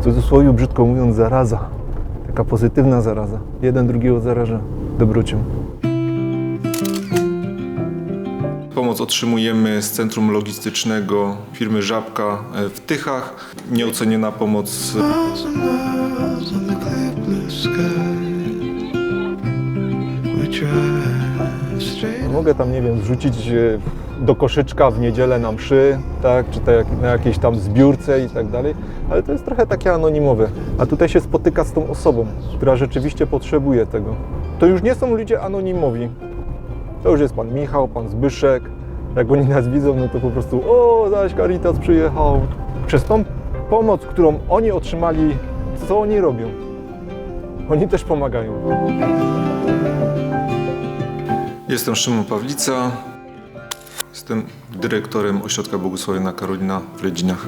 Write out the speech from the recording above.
w cudzysłowie brzydko mówiąc, zaraza. Taka pozytywna zaraza. Jeden drugiego zaraża dobrocią. Pomoc otrzymujemy z centrum logistycznego firmy Żabka e, w Tychach. Nieoceniona pomoc miles Mogę tam, nie wiem, zrzucić e, do koszyczka w niedzielę na mszy, tak, czy jak, na jakiejś tam zbiórce i tak dalej, ale to jest trochę takie anonimowe. A tutaj się spotyka z tą osobą, która rzeczywiście potrzebuje tego. To już nie są ludzie anonimowi. To już jest pan Michał, pan Zbyszek. Jak oni nas widzą, no to po prostu o, zaś Caritas przyjechał. Przez tą pomoc, którą oni otrzymali, co oni robią? Oni też pomagają. Jestem Szymon Pawlica. Jestem dyrektorem Ośrodka Błogosławiona Karolina w Ledzinach.